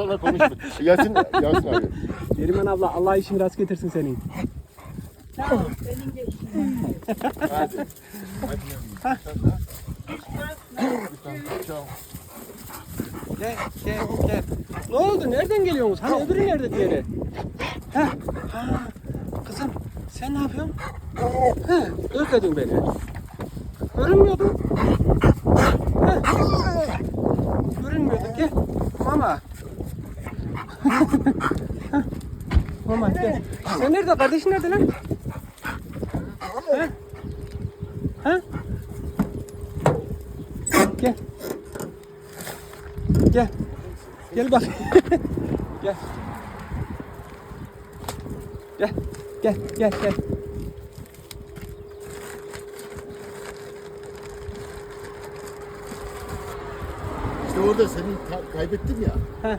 sonra konuşma. Yasin, Yasin abi. Neriman abla Allah işini rast getirsin senin. Ol. Senin de işin. Hadi. Gel gel gel. Ne oldu? Nereden geliyorsunuz? Hani öbürü nerede diğeri? Ha, ha. Kızım sen ne yapıyorsun? Ha, özledin beni. Görünmüyordun. Ha. Görünmüyordun. Gel. Mama. Mama gel. Sen nerede? Kardeşin nerede lan? Ha? Ha? Gel. Gel. Gel bak. gel. Gel. Gel. Gel. Gel. İşte orada seni ka- kaybettim ya. Ha.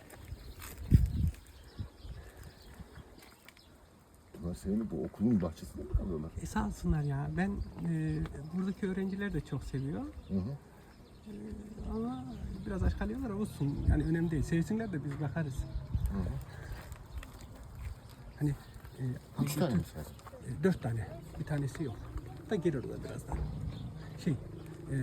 Ulan senin bu okulun bahçesinde mi kalıyorlar? E sağ olsunlar ya. Ben e, buradaki öğrenciler de çok seviyor. Hı hı. Ama biraz aç kalıyorlar olsun. Yani önemli değil. Sevsinler de biz bakarız. Hani e, Üç tane mi? E, dört tane. Bir tanesi yok. Da gelir o da birazdan. Şey, e,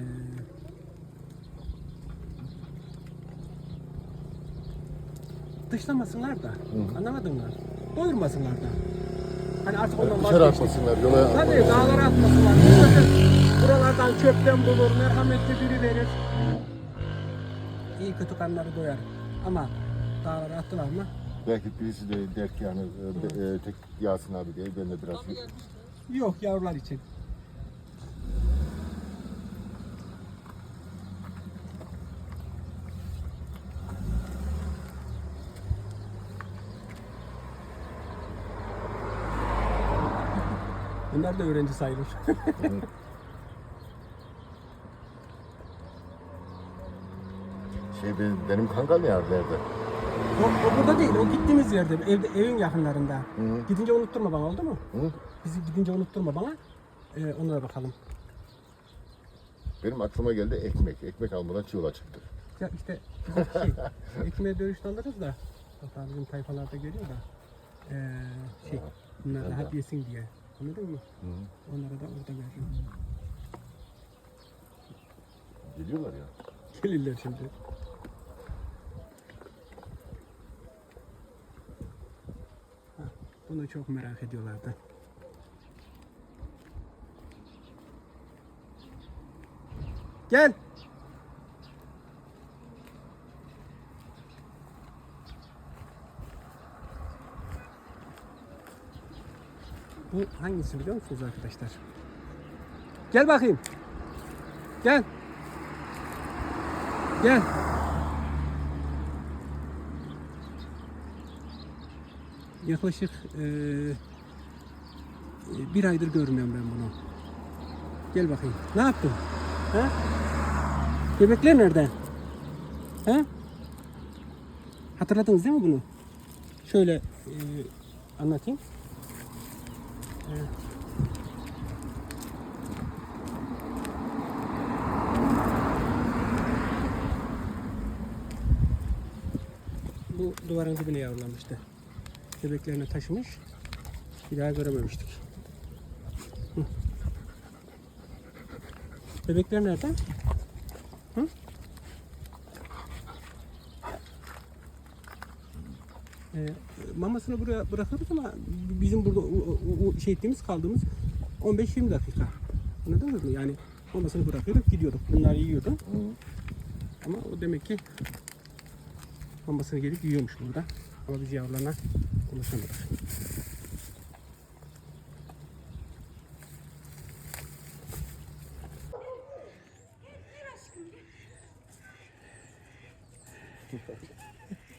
dışlamasınlar da. Anlamadın mı? Doyurmasınlar da. Hani artık ondan Dışarı vazgeçtik. atmasınlar, yola Tabii atmasınlar. dağlara atmasınlar. Buralardan çöpten bulur, merhametli biri verir. İyi kötü karnları doyar. Ama dağlara attılar mı? Belki birisi de der ki yani e, tek Yasin abi diye ben de biraz Yok yavrular için. Bunlar da öğrenci sayılır. şey benim, benim kanka ne nerede? o, o burada değil, o gittiğimiz yerde, evde, evin yakınlarında. Hı. Gidince unutturma bana oldu mu? Hı? Bizi gidince unutturma bana. Ee, onlara bakalım. Benim aklıma geldi ekmek. Ekmek almadan yola çıktık. Ya işte şey, ekmeğe dönüşte alırız da. Hatta bizim tayfalarda geliyor da. Ee, şey, bunlar rahat yesin diye. Anladın mı? Onlara da orada veririm. Geliyorlar ya. Gelirler şimdi. Ha, Bunu çok merak ediyorlardı. Gel. Bu hangisi biliyor musunuz arkadaşlar? Gel bakayım. Gel. Gel. Yaklaşık eee, bir aydır görmüyorum ben bunu. Gel bakayım. Ne yaptın? Ha? Bebekler nerede? Ha? Hatırladınız değil mi bunu? Şöyle eee, anlatayım. Bu duvarın dibine yavrulanmıştı. Bebeklerini taşımış. Bir daha görememiştik. Hı. Bebekler nerede? Hı? Mamasını buraya bırakırız ama bizim burada şey ettiğimiz kaldığımız 15-20 dakika. Anladınız mı? Yani mamasını bırakıyorduk gidiyorduk. Bunlar yiyordu. Ama o demek ki mamasını gelip yiyormuş burada. Ama biz yavrularına ulaşamadık.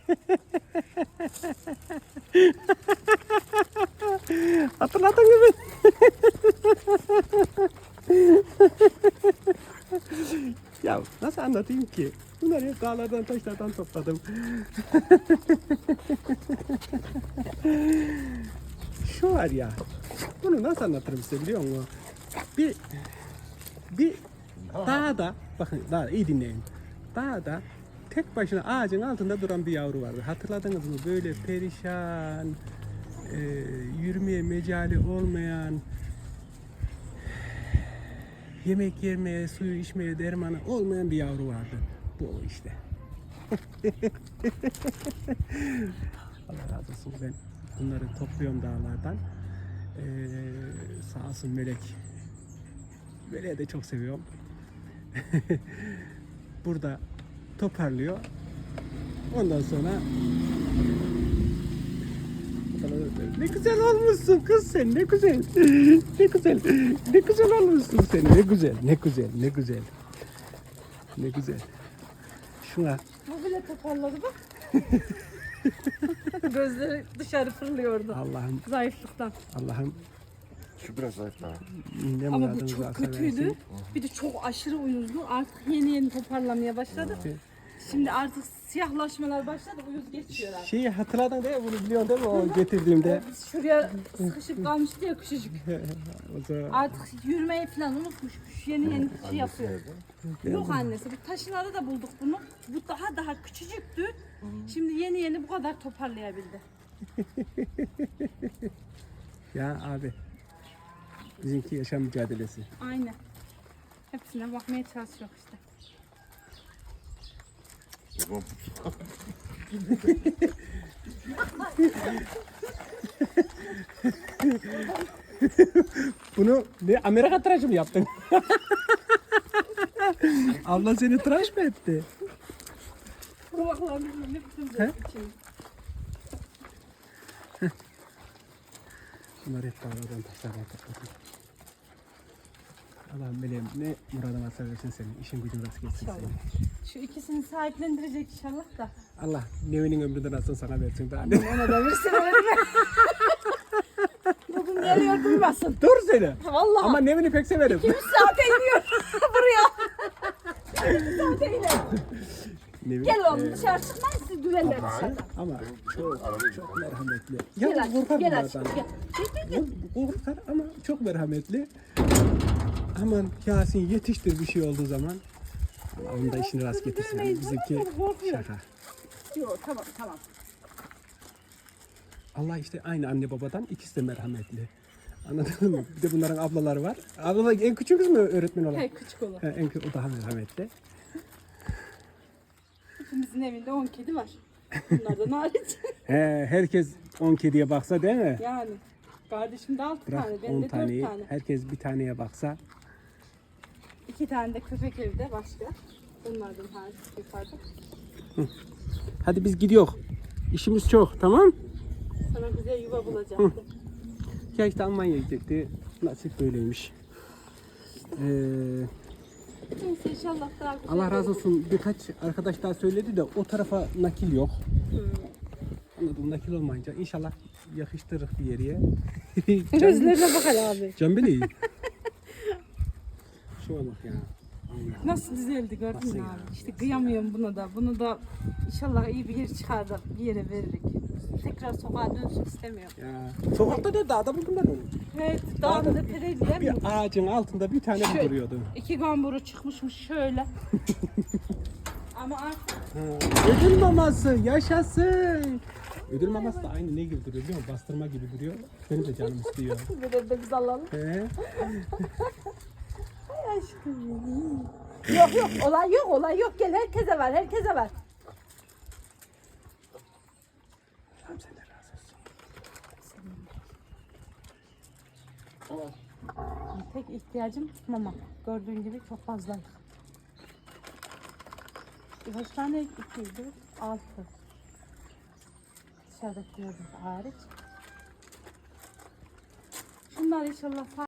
Hatırladın mı? ya nasıl anlatayım ki? Bunları hep dağlardan taşlardan topladım. Şu var ya. Bunu nasıl anlatırım size biliyor musun? Bir bir dağda bakın daha iyi dinleyin. Dağda tek başına ağacın altında duran bir yavru vardı. Hatırladınız mı? Böyle perişan, e, yürümeye mecali olmayan, yemek yemeye, suyu içmeye dermanı olmayan bir yavru vardı. Bu o işte. Allah razı olsun ben bunları topluyorum dağlardan. Ee, sağ olsun Melek. Melek'i de çok seviyorum. Burada toparlıyor. Ondan sonra ne güzel olmuşsun kız sen ne güzel. Ne güzel. Ne güzel olmuşsun sen ne güzel. Ne güzel. Ne güzel. Ne güzel. Şuna Bu bile toparladı bak. Gözleri dışarı fırlıyordu. Allah'ım Zayıflıktan. Allah'ım Şu biraz zayıf daha. ne Ama bu çok kötüydü. versin. Bir de çok aşırı uyuzdu. Artık yeni yeni toparlamaya başladı. Evet. Şimdi artık siyahlaşmalar başladı. Uyuz geçiyorlar. Şeyi hatırladın değil mi? Bunu biliyorsun değil mi? O getirdiğimde. Biz şuraya sıkışıp kalmıştı ya küçücük. o zaman Artık yürümeyi falan unutmuş. Yeni yeni şey yapıyor. Yok annesi. Bu taşlarda da bulduk bunu. Bu daha daha küçücüktü. Şimdi yeni yeni bu kadar toparlayabildi. ya abi bizimki yaşam mücadelesi. Aynen. Hepsine bakmaya çalışıyor işte. Bunu ne Amerika tıraşı mı yaptın? Abla seni tıraş mı etti? Kulaklarını ne biçim He? için. Bunlar hep dağlardan taşlardan topladım. Allah'ım meleğim ne muradına varsa versin senin. İşin gücün rast gelsin İnşallah. senin. Şu ikisini sahiplendirecek inşallah da. Allah nevinin ömründen alsın sana versin. Daha ne? Ona da versin öyle? Bugün geliyor duymasın. Dur seni. Vallahi. Ama nevini pek severim. 3 saate iniyor buraya. 3 saate iner. Nevin, Gel oğlum e, dışarı çıkmayın siz düveller dışarıda. Ama çok çok merhametli. Gel Ya aşkım korkar gel bunlardan. gel. Gel gel gel. Korkar ama çok merhametli. Aman Yasin yetiştir bir şey olduğu zaman. Onun da işini rast getirsin. Bizimki şaka. Yok tamam tamam. Allah işte aynı anne babadan ikisi de merhametli. Anladın mı? Bir de bunların ablaları var. Ablalar en küçüğümüz mü öğretmen olan? Hey küçük olan. He, en kü- o daha merhametli. Hepimizin evinde 10 kedi var. Bunlardan hariç. He, herkes 10 kediye baksa değil mi? yani. Kardeşim de 6 Bırak tane, 10 benim de 4 taneyi, tane. herkes bir taneye baksa. 2 tane de köpek evde başka. Bunlardan hariç yukarıda. Hadi biz gidiyoruz. İşimiz çok tamam? Sana güzel yuva bulacaktım. Ya işte Almanya'ya gidecekti. Nasip böyleymiş. Ee, Neyse inşallah daha güzel Allah razı olur. olsun birkaç arkadaş daha söyledi de o tarafa nakil yok. Anladım nakil olmayınca inşallah yakıştırır bir yere. Gözlerine bak hele abi. Can bak ya. Allah. Nasıl düzeldi gördün mü abi? İşte kıyamıyorum buna da. Bunu da inşallah iyi bir yer çıkar da bir yere veririk. Tekrar sokağa dönsün istemiyorum. Ya. Sokakta da dağda buldum ben onu. Evet, dağda da pereydiler Bir mi? ağacın altında bir tane Şöyle. duruyordu. İki gamburu çıkmışmış şöyle. Ama artık Ha, ödül maması yaşasın. Ödül maması da aynı ne gibi duruyor biliyor musun? Bastırma gibi duruyor. Benim de canım istiyor. bir de biz alalım. He? Ay aşkım. Yok yok olay yok olay yok gel herkese var herkese var. Razı olsun. Tek ihtiyacım mama. Gördüğün gibi çok fazla. Kaç tane? İki, dört, altı. Dışarıdakiler hariç. Şunlar inşallah